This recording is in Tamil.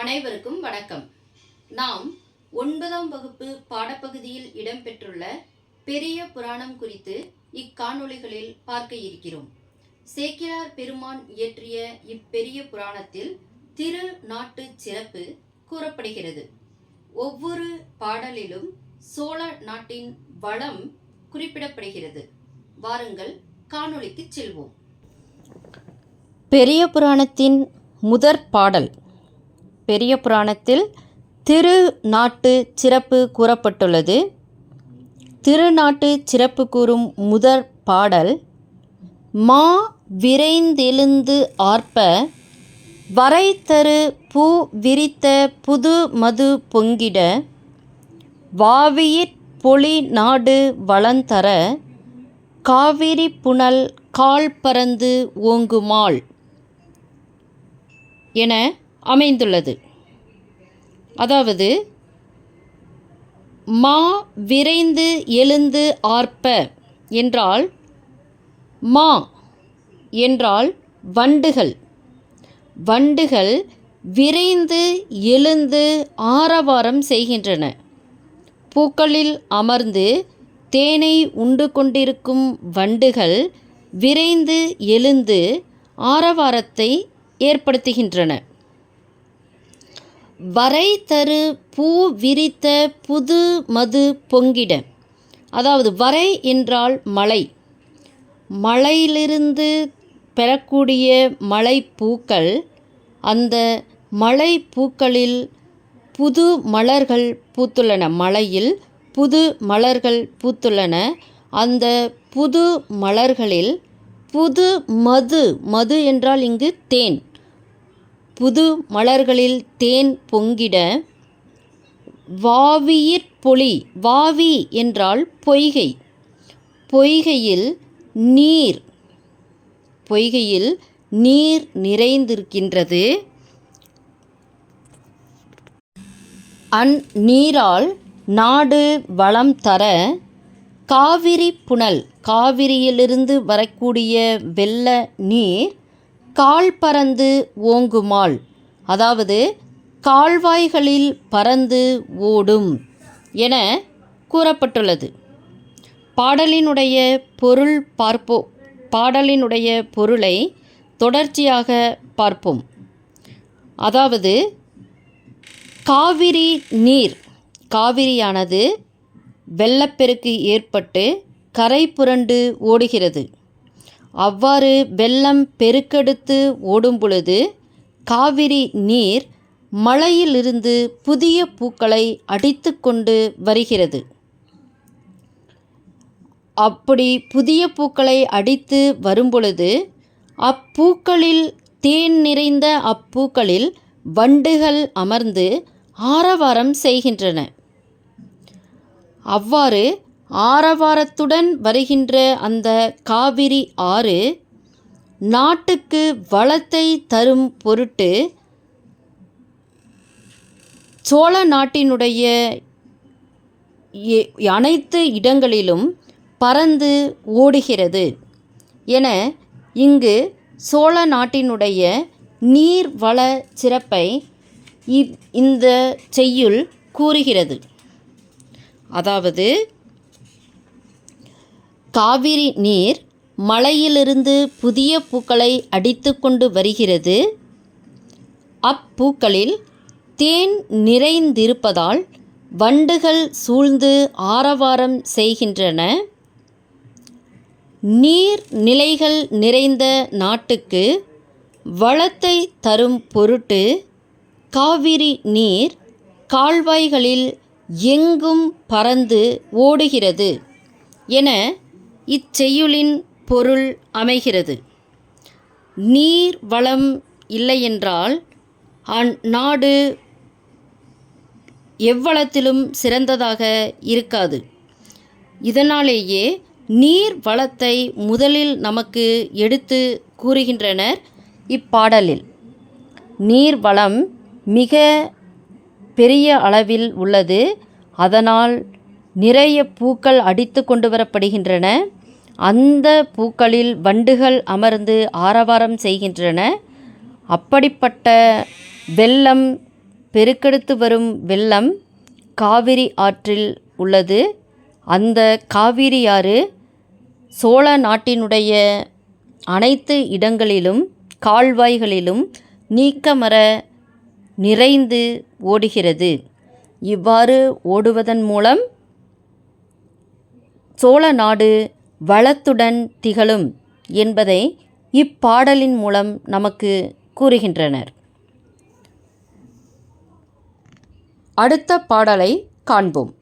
அனைவருக்கும் வணக்கம். நாம் ஒன்பதாம் வகுப்பு பாடப்பகுதியில் இடம்பெற்றுள்ள பெரிய புராணம் குறித்து இக்காணொளிகளில் பார்க்க இருக்கிறோம். சேக்கிரார் பெருமான் இயற்றிய இப்பெரிய புராணத்தில் திரு நாட்டு சிறப்பு கூறப்படுகிறது. ஒவ்வொரு பாடலிலும் சோழ நாட்டின் வளம் குறிப்பிடப்படுகிறது. வாருங்கள் காணொளிக்கு செல்வோம். பெரிய புராணத்தின் முதற் பாடல் பெரிய புராணத்தில் திருநாட்டு சிறப்பு கூறப்பட்டுள்ளது. திருநாட்டு சிறப்பு கூறும் முதற் பாடல் மா விரைந்தெழுந்து ஆர்ப்ப வரைத்தரு பூ விரித்த புது மது பொங்கிட வாவியிற் பொலி நாடு வளந்தர காவிரி புனல் கால் பறந்து ஓங்குமாள் என அமைந்துள்ளது. அதாவது மா விரைந்து எழுந்து ஆர்ப்ப என்றால் மா என்றால் வண்டுகள். வண்டுகள் விரைந்து எழுந்து ஆரவாரம் செய்கின்றன. பூக்களில் அமர்ந்து தேனை உண்டு கொண்டிருக்கும் வண்டுகள் விரைந்து எழுந்து ஆரவாரத்தை ஏற்படுத்துகின்றன. வரை தரு பூ விரித்த புது மது பொங்கிட. அதாவது வரை என்றால் மலை. மலையிலிருந்து பெறக்கூடிய மலை பூக்கள் அந்த மலை பூக்களில் புது மலர்கள் பூத்துள்ளன. மலையில் புது மலர்கள் பூத்துள்ளன. அந்த புது மலர்களில் புது மது மது என்றால் இங்கு தேன். புது மலர்களில் தேன் பொங்கிட வாவியிற்பொழி வாவி என்றால் பொய்கை. பொய்கையில் நீர் பொய்கையில் நீர் நிறைந்திருக்கின்றது. அந்நீரால் நாடு வளம் தர காவிரி புனல் காவிரியிலிருந்து வரக்கூடிய வெள்ள நீர் கால் பறந்து ஓங்குமாள். அதாவது கால்வாய்களில் பறந்து ஓடும் என கூறப்பட்டுள்ளது. பாடலினுடைய பொருள் பார்ப்போ பாடலினுடைய பொருளை தொடர்ச்சியாக பார்ப்போம். அதாவது காவிரி நீர். காவிரியானது வெள்ளப்பெருக்கு ஏற்பட்டு கரை புரண்டு ஓடுகிறது. அவ்வாறு வெள்ளம் பெருக்கெடுத்து ஓடும் பொழுது காவிரி நீர் மலையிலிருந்து புதிய பூக்களை அடித்து கொண்டு வருகிறது. அப்படி புதிய பூக்களை அடித்து வரும்பொழுது அப்பூக்களில் தேன் நிறைந்த அப்பூக்களில் வண்டுகள் அமர்ந்து ஆரவாரம் செய்கின்றன. அவ்வாறு ஆரவாரத்துடன் வருகின்ற அந்த காவிரி ஆறு நாட்டுக்கு வளத்தை தரும் பொருட்டு சோழ நாட்டினுடைய எ- அனைத்து இடங்களிலும் பறந்து ஓடுகிறது. என இங்கு சோழ நாட்டினுடைய நீர் வள சிறப்பை இ- இந்த செய்யுள் கூறுகிறது. அதாவது காவிரி நீர் மலையிலிருந்து புதிய பூக்களை அடித்து கொண்டு வருகிறது. அப்பூக்களில் தேன் நிறைந்திருப்பதால் வண்டுகள் சூழ்ந்து ஆரவாரம் செய்கின்றன. நீர் நிலைகள் நிறைந்த நாட்டுக்கு வளத்தை தரும் பொருட்டு காவிரி நீர் கால்வாய்களில் எங்கும் பறந்து ஓடுகிறது. என இச்செய்யுளின் பொருள் அமைகிறது. நீர் வளம் இல்லையென்றால் அந்நாடு எவ்வளத்திலும் சிறந்ததாக இருக்காது. இதனாலேயே நீர் வளத்தை முதலில் நமக்கு எடுத்து கூறுகின்றனர் இப்பாடலில். நீர் வளம் மிக பெரிய அளவில் உள்ளது அதனால் நிறைய பூக்கள் அடித்து கொண்டு வரப்படுகின்றன. அந்த பூக்களில் வண்டுகள் அமர்ந்து ஆரவாரம் செய்கின்றன. அப்படிப்பட்ட வெள்ளம் பெருக்கெடுத்து வரும் வெள்ளம் காவிரி ஆற்றில் உள்ளது. அந்த காவிரி ஆறு சோழ நாட்டினுடைய அனைத்து இடங்களிலும் கால்வாய்களிலும் நீக்கமர நிறைந்து ஓடுகிறது. இவ்வாறு ஓடுவதன் மூலம் சோழ நாடு வளத்துடன் திகழும் என்பதை இப்பாடலின் மூலம் நமக்கு கூறுகின்றனர். அடுத்த பாடலை காண்போம்.